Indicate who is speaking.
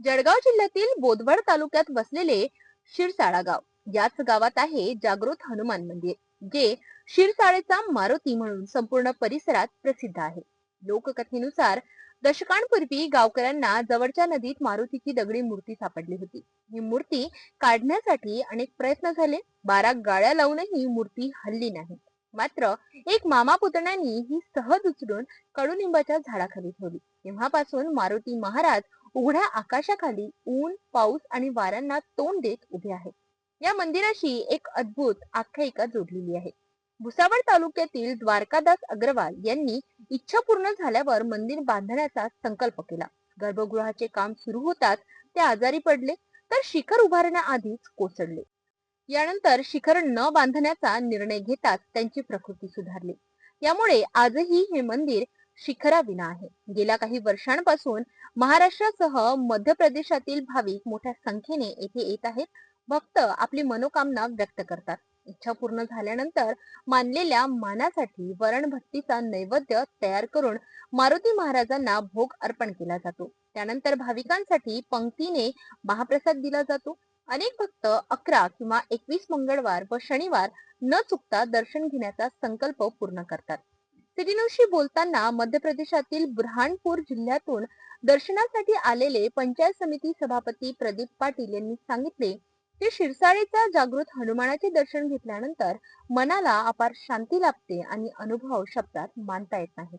Speaker 1: जळगाव जिल्ह्यातील बोदवड तालुक्यात वसलेले शिरसाळा गाव याच गावात आहे जागृत हनुमान मंदिर जे शिरसाळेचा मारुती म्हणून संपूर्ण परिसरात प्रसिद्ध आहे. लोककथेनुसार दशकांपूर्वी गावकऱ्यांना जवळच्या नदीत मारुतीची दगडी मूर्ती सापडली होती. ही मूर्ती काढण्यासाठी अनेक प्रयत्न झाले बारा गाड्या लावूनही मूर्ती हल्ली नाही. मात्र एक मामा पुतण्यानी ही सहज उचलून कडुनिंबाच्या झाडाखाली ठेवली. तेव्हापासून मारुती महाराज उघड्या आकाशाखाली ऊन पाऊस आणि वाऱ्यांना तोंड देत उभे आहेत. या मंदिराशी एक अद्भुत आख्यायिका जोडलेली आहे. भुसावळ तालुक्यातील द्वारकादास अग्रवाल यांनी इच्छा पूर्ण झाल्यावर मंदिर बांधण्याचा संकल्प केला. गर्भगृहाचे काम सुरू होताच ते आजारी पडले तर शिखर उभारण्याआधीच कोसळले. यानंतर शिखर न बांधण्याचा निर्णय घेताच त्यांची प्रकृती सुधारली. यामुळे आजही हे मंदिर शिखराविना आहे. गेल्या काही वर्षांपासून महाराष्ट्रासह मध्य प्रदेशातील भाविक मोठ्या संख्येने येथे येत आहेत. भक्त आपली मनोकामना व्यक्त करतात. इच्छा पूर्ण झाल्यानंतर मानलेल्या मानासाठी वरण भक्तीचा नैवेद्य तयार करून मारुती महाराजांना भोग अर्पण केला जातो. त्यानंतर भाविकांसाठी पंक्तीने महाप्रसाद दिला जातो. अनेक भक्त अकरा किंवा एकवीस मंगळवार व शनिवार न चुकता दर्शन घेण्याचा संकल्प पूर्ण करतात. सिटी बोलताना मध्य प्रदेशातील बुरहानपूर जिल्ह्यातून दर्शनासाठी आलेले पंचायत समिती सभापती प्रदीप पाटील यांनी सांगितले की शिरसाळेचा जागृत हनुमानाचे दर्शन घेतल्यानंतर मनाला अपार शांती लाभते आणि अनुभव शब्दात मानता येत नाही